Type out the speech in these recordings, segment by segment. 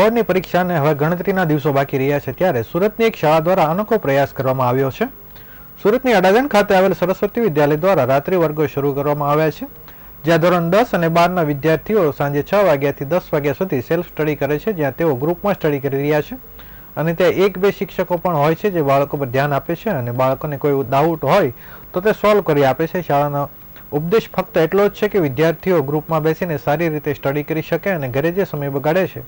બોર્ડની પરીક્ષાને હવે ગણતરીના દિવસો બાકી રહ્યા છે ત્યારે સુરતની એક શાળા દ્વારા અનોખો પ્રયાસ કરવામાં આવ્યો છે. સુરતની અડાજણ ખાતે આવેલ સરસ્વતી વિદ્યાલય દ્વારા રાત્રિ વર્ગો શરૂ કરવામાં આવ્યા છે. જ્યાં ધોરણ દસ અને બારના વિદ્યાર્થીઓ સાંજે છ વાગ્યાથી દસ વાગ્યા સુધી સેલ્ફ સ્ટડી કરે છે, જ્યાં તેઓ ગ્રુપમાં સ્ટડી કરી રહ્યા છે. અને ત્યાં એક બે શિક્ષકો પણ હોય છે જે બાળકો પર ધ્યાન આપે છે અને બાળકોને કોઈ ડાઉટ હોય તો તે સોલ્વ કરી આપે છે. શાળાનો ઉપદેશ ફક્ત એટલો જ છે કે વિદ્યાર્થીઓ ગ્રુપમાં બેસીને સારી રીતે સ્ટડી કરી શકે અને ઘરે જે સમય બગાડે છે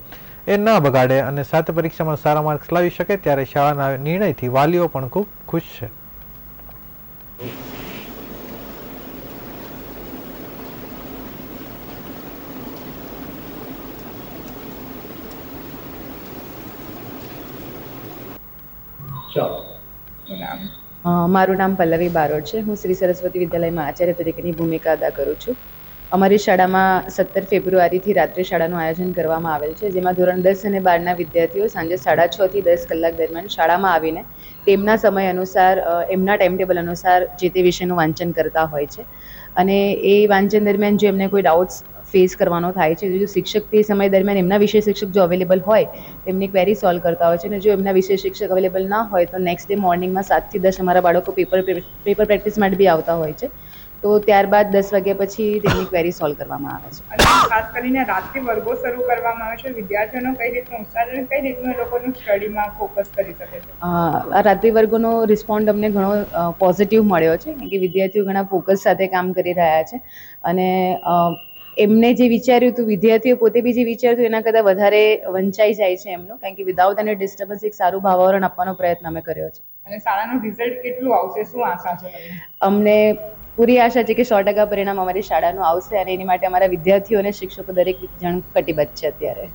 એ ન બગાડે અને સાત પરીક્ષામાં સારા માર્ક્સ લાવી શકે ત્યારે શાળાના નિર્ણયથી વાલીઓ પણ ખૂબ ખુશ છે. મારું નામ પલ્લવી બારોડ છે. હું શ્રી સરસ્વતી વિદ્યાલયમાં આચાર્ય તરીકેની ભૂમિકા અદા કરું છું. અમારી શાળામાં સત્તર ફેબ્રુઆરીથી રાત્રે શાળાનું આયોજન કરવામાં આવેલ છે, જેમાં ધોરણ દસ અને બારના વિદ્યાર્થીઓ સાંજે સાડા છથી દસ કલાક દરમિયાન શાળામાં આવીને તેમના સમય અનુસાર એમના ટાઈમ ટેબલ અનુસાર જે તે વિષયનું વાંચન કરતા હોય છે. અને એ વાંચન દરમિયાન જો એમને કોઈ ડાઉટ્સ ફેસ કરવાનો થાય છે, જો શિક્ષક તે સમય દરમિયાન એમના વિષય શિક્ષક જો અવેલેબલ હોય તો એમની ક્વેરી સોલ્વ કરતા હોય છે અને જો એમના વિષય શિક્ષક અવેલેબલ ના હોય તો નેક્સ્ટ ડે મોર્નિંગમાં સાતથી દસ અમારા બાળકો પેપર પેપર પ્રેક્ટિસ માટે બી આવતા હોય છે. તો ત્યારબાદ દસ વાગ્યા પછી તેમની ક્વેરી સોલ્વ કરવામાં આવે છે. અને ખાસ કરીને રાત્રિ વર્ગો શરૂ કરવામાં આવે છે વિદ્યાર્થીઓનો કઈ રીતનો ઉત્સાહ અને કઈ રીતનું એ લોકોનું સ્ટડીમાં ફોકસ કરી શકે છે? આ રાત્રિ વર્ગોનો રિસ્પોન્ડ અમને ઘણો પોઝિટિવ મળ્યો છે કારણ કે વિદ્યાર્થીઓ ઘણા ફોકસ સાથે કામ કરી રહ્યા છે. અને એમને જે વિચાર્યું હતું વિદ્યાર્થીઓ પોતે બી જે વિચાર્યું એના કરતાં વધારે વંચાઈ જાય છે એમનું કારણ કે વિધાઉટ એને ડિસ્ટર્બન્સ એક સારું ભાવાવરણ આપવાનો પ્રયત્ન અમે કર્યો છે. અને શાળાનું રિઝલ્ટ કેટલું આવશે? શું આશા છે અમને પૂરી આશા છે કે સો ટકા પરિણામ અમારી શાળાનું આવશે અને એની માટે અમારા વિદ્યાર્થીઓ અને શિક્ષકો દરેક જણ કટિબદ્ધ છે અત્યારે.